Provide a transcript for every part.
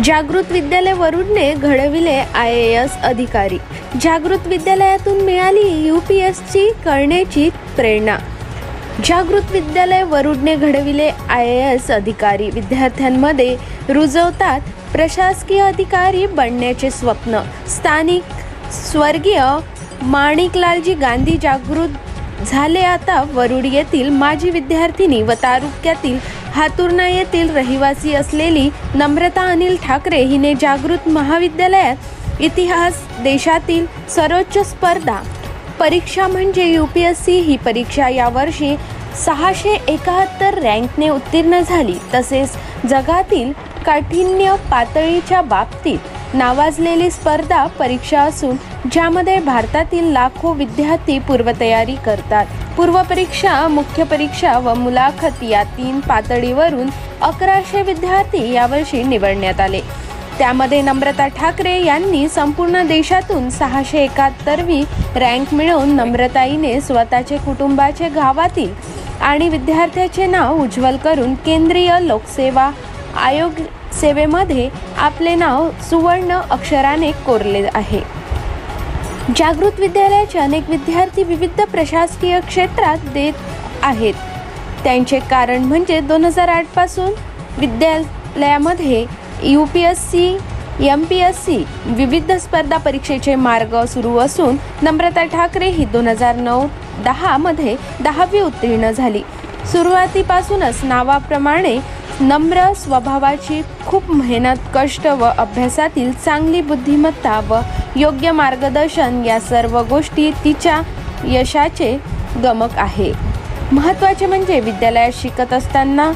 जागृत विद्यालय वरुडने घडविले आय ए एस अधिकारी. जागृत विद्यालयातून मिळाली यू पी एसची करण्याची प्रेरणा. जागृत विद्यालय वरुडने घडविले आय ए एस अधिकारी. विद्यार्थ्यांमध्ये रुजवतात प्रशासकीय अधिकारी बनण्याचे स्वप्न. स्थानिक स्वर्गीय माणिकलालजी गांधी जागृत झाले आता वरुड येथील माजी विद्यार्थिनी व तालुक्यातील हातुर्णा येथील रहिवासी असलेली नम्रता अनिल ठाकरे हिने जागृत महाविद्यालयात इतिहास देशातील सर्वोच्च स्पर्धा परीक्षा म्हणजे यू पी एस सी ही परीक्षा यावर्षी सहाशे एकाहत्तर रँकने उत्तीर्ण झाली. तसेच जगातील काठिण्य पातळीच्या बाबतीत नावाजलेली स्पर्धा परीक्षा असून ज्यामध्ये भारतातील लाखो विद्यार्थी पूर्वतयारी करतात. पूर्वपरीक्षा मुख्य परीक्षा व मुलाखत या तीन पातळीवरून अकराशे विद्यार्थी यावर्षी निवडण्यात आले. त्यामध्ये नम्रता ठाकरे यांनी संपूर्ण देशातून सहाशे एकाहत्तरवी रँक मिळवून नम्रताईने स्वतःचे कुटुंबाचे गावातील आणि विद्यार्थ्याचे नाव उज्ज्वल करून केंद्रीय लोकसेवा आयोग सेवेमध्ये आपले नाव सुवर्ण अक्षराने कोरले आहे. जागृत विद्यालयाचे अनेक विद्यार्थी विविध प्रशासकीय क्षेत्रात देत आहेत. त्यांचे कारण म्हणजे दोन हजार आठपासून विद्यालयामध्ये U P S C M P S C विविध स्पर्धा परीक्षेचे मार्ग सुरू असून नम्रता ठाकरे ही दोन हजार नऊ दहामध्ये दहावी उत्तीर्ण झाली. सुरुवातीपासूनच नावाप्रमाणे नम्र स्वभावाची खूप मेहनत कष्ट व अभ्यासातील चांगली बुद्धिमत्ता व योग्य मार्गदर्शन या सर्व गोष्टी तिच्या यशाचे गमक आहे. महत्त्वाचे म्हणजे विद्यालयात शिकत असताना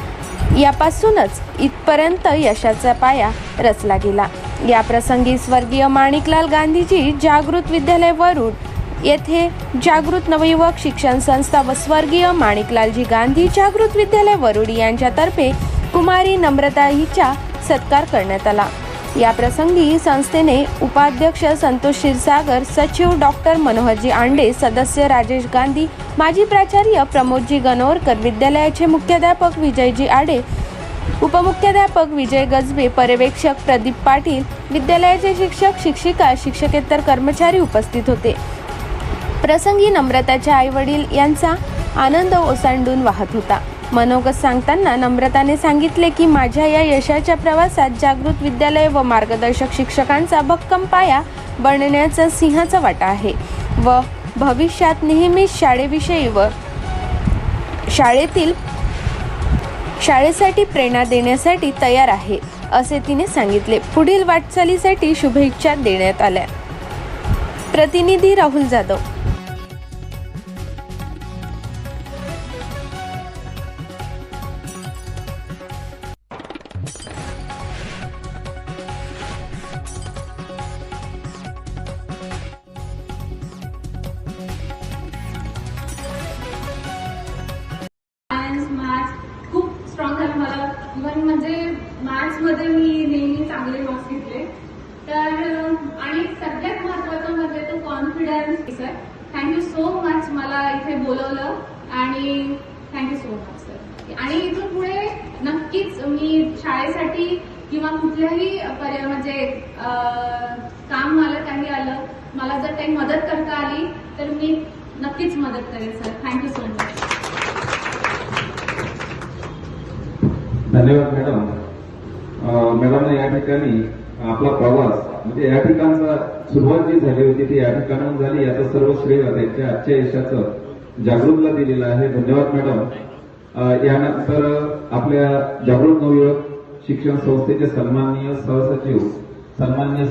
यापासूनच इथपर्यंत यशाचा पाया रचला गेला. या प्रसंगी स्वर्गीय माणिकलाल गांधीजी जागृत विद्यालय वरुड येथे जागृत नवयुवक शिक्षण संस्था व स्वर्गीय माणिकलालजी गांधी जागृत विद्यालय वरुड यांच्यातर्फे कुमारी नम्रता हिचा सत्कार करण्यात आला. या प्रसंगी संस्थेने उपाध्यक्ष संतोष क्षीरसागर सचिव डॉक्टर मनोहरजी आंडे सदस्य राजेश गांधी माजी प्राचार्य प्रमोदजी गणोरकर विद्यालयाचे मुख्याध्यापक विजयजी आडे उपमुख्याध्यापक विजय गजबे पर्यवेक्षक प्रदीप पाटील विद्यालयाचे शिक्षक शिक्षिका शिक्षकेतर कर्मचारी उपस्थित होते. प्रसंगी नम्रताचे आईवडील यांचा आनंद ओसांडून वाहत होता. मनोगत सांगताना नम्रताने सांगितले की माझ्या या यशाच्या प्रवासात जागृत विद्यालय व मार्गदर्शक शिक्षकांचा भक्कम पाया बनण्याचा सिंहाचा वाटा आहे व भविष्यात नेहमीच शाळेविषयी व शाळेतील शाळेसाठी प्रेरणा देण्यासाठी तयार आहे असे तिने सांगितले. पुढील वाटचालीसाठी शुभेच्छा देण्यात आल्या. प्रतिनिधी राहुल जाधव तर आणि सगळ्यात महत्वाचं म्हणजे तो confidence sir thank you so much मला इथे बोलवलं आणि थँक्यू सो मच सर आणि इथून पुढे नक्कीच मी शाळेसाठी किंवा कुठल्याही पर्याय म्हणजे काम मला काही आलं मला जर काही मदत करता आली तर मी नक्कीच मदत करेन sir thank you so much धन्यवाद मॅडम मॅडमने या ठिकाणी आपला प्रवास म्हणजे या ठिकाणचा सुरुवात जी झाली होती ती या ठिकाणाहून झाली याचं सर्व श्रेय त्यांच्या आजच्या यशाचं जागृतला दिलेलं आहे. धन्यवाद मॅडम. यानंतर आपल्या जागृत नवयुवक शिक्षण संस्थेचे सन्माननीय सहसचिव सन्माननीय